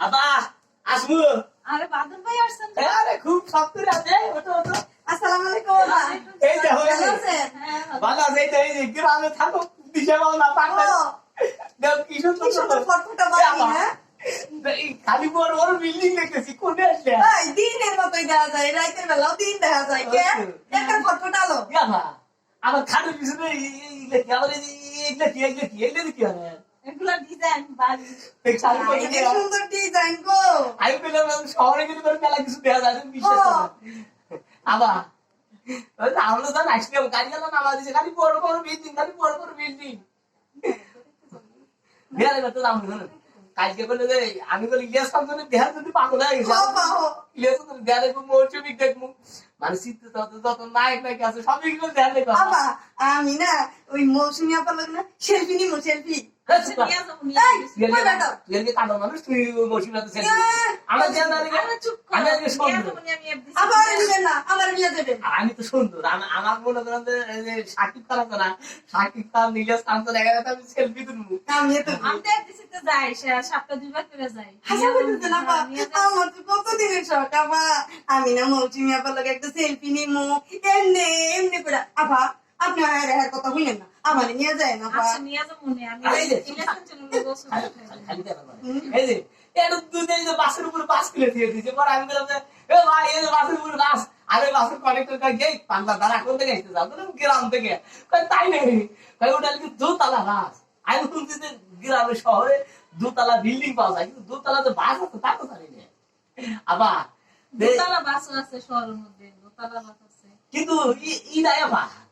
আবা আসমু। আরে বাদল ভাই আসছেন আরে খুব শক্ত রে আছে ওটো ওটো আসসালামু আলাইকুম। এই দেখো এই ভালো আছেন? হ্যাঁ, ভালো। আছে এই যে গ্রামে থাকো দিশে পাও না পাকলে ও, দেখ কি সুন্দর সুন্দর ফটফটা বাড়ি হ্যাঁ? খালি বড় বড় বিল্ডিং দেখতেছি কোনে আসলে? এই দিনের মতোই দেখা যায় রাতের বেলাও দিন দেখা যায় কে? একটা ফটফটা আলো আমার খালি পিছনে এইগুলো কি আমার এইগুলো কি এইগুলো কি এইগুলো কি হয় এগুলো ডিজাইন বাড়ি। এই খালি কি পয়সা দিয়ে সুন্দর ডিজাইন গো। আমি পেলাম শহরে গেলে পরে মেলা কিছু দেওয়া যায় তুমি না। আবার ওই যে আমরা তো আসলাম গাড়ি গেলাম নামা দিছে খালি বড় বড় বিল্ডিং খালি বড় বড় বিল্ডিং দেয়ালে তো দাম বলে যে আমি বলি ইলিয়াস খান জন্য দেহার যদি পাগল হয়ে গেছে বাবা ইলিয়াস খান দেয়ালে মৌসুমি দেখব মানে যত নায়ক নায়ক আছে সবই গুলো দেয়ালে দেখব। বাবা আমি না ওই মৌসুমি আপা লোক না সেলফি নিমো সেলফি দাঁড়িয়ে কর, আমি আবার তো। সুন্দর। আম- আমার মনে করেন যে সাকিব খান আছে না সাকিব তো দেখা যাচ্ছে আমি সেলফি তুলবো। তো যাই, সপ্তাহে দুইবার করে যাই। হ্যাঁ, তো কতদিনের শখ আমি না মৌসুমি লোক একটা সেলফি নিমো। এমনি এমনি করে। আপা আপনি আর এর কথা বললেন না। আমার নিয়ে যায় না আচ্ছা, নিয়ে যাব, নিয়ে আমি এই যে, ইলেকশন খালি- খালি-। খালি দেখা করে। এই যে এটা দুধ এই যে বাসের উপরে বাস কিনে দিয়ে দিয়েছে। পরে আমি বললাম যে এ ভাই এই যে বাসের উপরে বাস আরে বাসের কনেক্টর কা গেই পান্তা দাঁড়া কোন থেকে আসতে যাও। গ্রাম থেকে। কই তাই নেই কই ওটা কি দোতলা বাস। আমি বলছি যে গ্রামে শহরে দোতলা বিল্ডিং পাওয়া যায় কিন্তু দোতলা যে বাস আছে তা তো জানি না। আবার দোতলা বাসও আছে শহরের মধ্যে, দোতলা বাস আছে। কিন্তু ই- ই নাই আবার।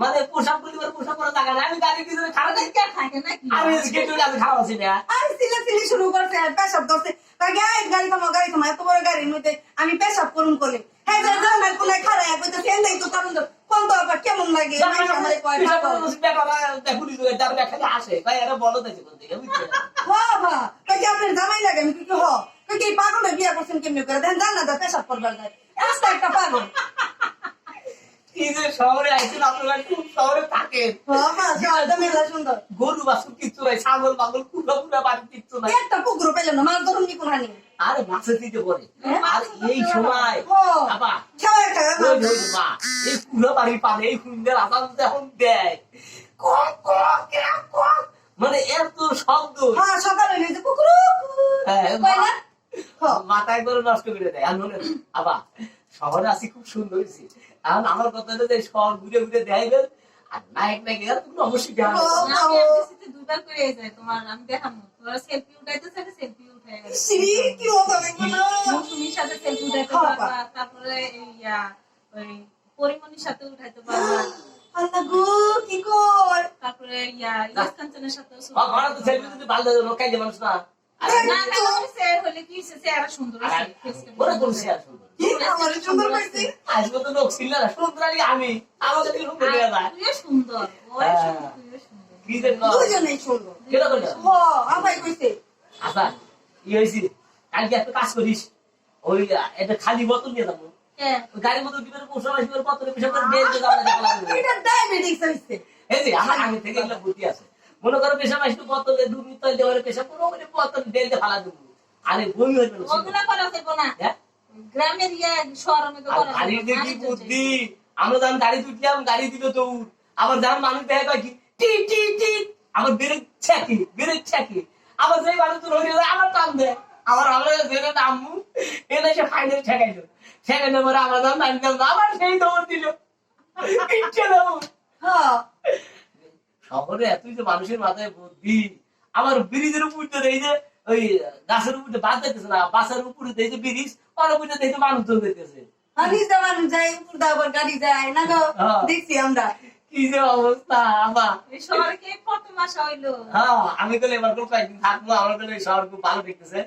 মানে পোশাক পরিবার পোশাক পরা জায়গা নাই। আমি গাড়ির পিছনে খারাপ কে থাকে নাকি? আমি গেটে কাছে খাওয়া না। আর সিলে সিলে শুরু করছে আর পেশাব ধরছে তাই গাড়ি গাড়ি থামো গাড়ি থামো এত বড় গাড়ির মধ্যে আমি পেশাব করুন করলে হ্যাঁ যা যা না কোনে খারাপ এক বইতে সেন দেই তো কারণ তো। কোন তো আবার কেমন লাগে? আমারে কয় পাগল। বাবা কই কি আপনার জামাই লাগে? আমি কি হ। কি পাগলের বিয়া করছেন কেমনে করে? দেন জান না দা পেশাব করবার যায়। রাস্তা একটা পাগল। শহরে আইসেন আপনারা খুব শহরে মেলা গরু বাছুর কিচ্ছু নাই ছাগল পাগল কুড়া কুড়া বাড়ি কিচ্ছু নাই। একটা পুকুর পেলেন না মাছ ধরুন আরে মাছে দিতে পারে আর এই সময় এই কুড়া বাড়ির পানে এই সুন্দর আসাম যখন দেয়। কক কক কক, কক, মানে এত শব্দ। হ্যাঁ সকালে কুকুরু হ্যাঁ, কয় না? হ্যাঁ। মাথা একবারে নষ্ট করে দেয় আর মনে আবার শহরে আছি খুব সুন্দর হয়েছে। এখন আমার কথা হলো যে শহর ঘুরে ঘুরে দেখাইবেন আর নায়ক নায়িকা এরা তুমি অবশ্যই দুইবার করে যাই, তোমার আমি দেখাবো। তোরা selfie উঠাইতেছে, আমি selfie উঠাই কি মজা লাগবে মৌসুমীর সাথে সেলফি উঠাইতে হ্যাঁ, পারবা তারপরে ইয়া, ওই পরিমণির সাথে উঠাইতে পারবা। আল্লাহ গো কি কর? তারপরে ইয়া কাঞ্চনের সাথে সেলফি যদি ভালো লোকাই মানুষ না। আমি। সুন্দর আমাকে? দুজনেই কইছে। আচ্ছা ই হয়েছে কালকে একটা কাজ করিস। ওই একটা খালি বোতল নিয়ে যাব। গাড়ির মধ্যে দিবেন পোষা মাসিবের বোতলে পিছনে বের করে যাওয়া এটা ডায়াবেটিস হইছে। এই যে আমার আগে থেকে এগুলো বুদ্ধি আছে। মনে করো পেশা মাসি বোতলে দু মিনিট দেওয়ার পেশা পুরো মানে বোতল বেলতে ফালা দেবো। আরে বমি গেল ওগুলা করা যাবে না। হ্যাঁ? গ্রামের ইয়া মধ্যে আর করা বুদ্ধি? আমরা যখন গাড়ি তুললাম গাড়ি দিল দৌড়। আবার যখন মানুষ দেখা কয় কি টি টি টি আমার বেরেক ছ্যাকি বেরেক ছ্যাকি আবার যেই মানুষ তুলে হয়ে যায় আবার টান দেয় আবার আমরা বেরে নামু এনে সে ফাইনাল ঠেকাইলো। ঠেকাইলে পরে আমরা নামলাম আবার সেই দৌড় দিল। ইচ্ছে দেবো হ্যাঁ। শহরে এতই যে মানুষের মাথায় বুদ্ধি আমার ব্রিজের উপর এই যে ওই গাছের উপরে বাদ দিতেছে না বাসের উপরে যে ব্রিজ ওর উপরে যে মানুষজন দিতেছে আমি যেমন যাই উপর দাবার গাড়ি যায় না গো। দেখছি আমরা। কি যে অবস্থা আমার এই শহরে কে প্রথম আসা হইল? আমি বলে এবার খুব কয়েকদিন থাকব আমার বলে এই শহর খুব ভালো দেখতেছে।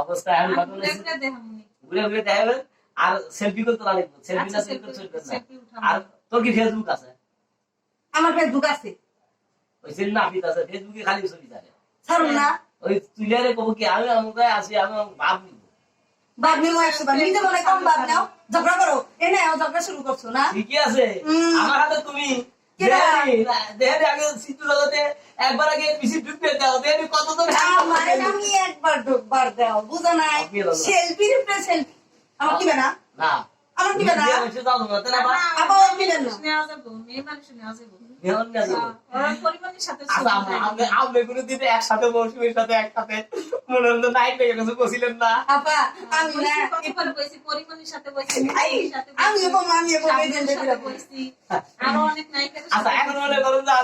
অবস্থা ঘুরে ঘুরে আর সেলফি করতে সেলফি না আচ্ছা, সেলফি। আর তোর কি ফেসবুক আছে? আমার ফেসবুক আছে। ওই সেলফি নাফিত আছে ফেসবুকে খালি ছবি থাকে। ছাড়ুন না। ওই তুলে রে কবো কি আমি আমার আছি আমি ভাব নিব। বাদ নিমো একশো বার। নিজে মনে কম বাদ নাও। ঝগড়া করো। এ না ঝগড়া শুরু করছ না? ঠিকই আছে। আমার হাতে তুমি? আগে একবার আগে পিসি ঢুকতে দাও। দেহারি কত তো আমারে আমি একবার ঢুকবার দাও বুঝো নাই। Selfie replay selfie. আমার দিবে না না। আমার না? আবার। নেওয়া যাবে, মেয়ে মানুষ নেওয়া যাবে।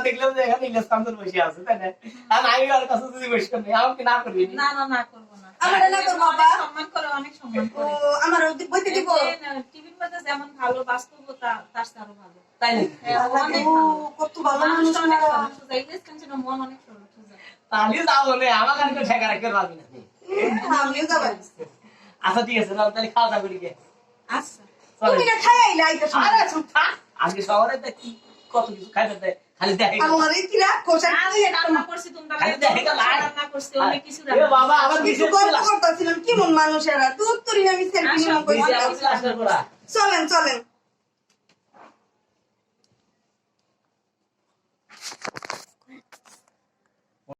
দেখলাম যে এখানে ইলিয়াস কান্তন বসে আছে তাই না আমি আর কাছে যদি বসে আমাকে না করবি না, না, না, করব না। আমরা না করব, বাবা। সম্মান করে, অনেক সম্মান ও আমার বইতে দিব না, টিভির মধ্যে যেমন ভালো বাস্তবতা তার চেয়ে আরও ভালো। তাই নাকি? হ্যাঁ, ও, কত ভালো মানুষ অনেক না। সোজা, মন অনেক সরল। তাহলে যাও মনে আমার কাছে ঠেকা রাখতে পারবি না। আমিও যাব। আচ্ছা ঠিক আছে নাও তাহলে খাওয়া দাওয়া করি গে। আচ্ছা। তুমি না খাই আইলা আইতা আরে চুপ থাক। আজকে শহরে কি কত কিছু খাইতে দেয়। খালি দেখে। আমার কি রাগ আমি রান্না করছি তোমরা খালি দেখে গেল, রান্না করছি অনেক কিছু এ বাবা আমার কিছু বিশেষ গল্প ছিল করতেছিলাম কেমন মানুষ এরা তুই তোর আমি সেলফি নিলাম কইছিলাম বিশেষ ছিল আসার পর চলেন চলেন।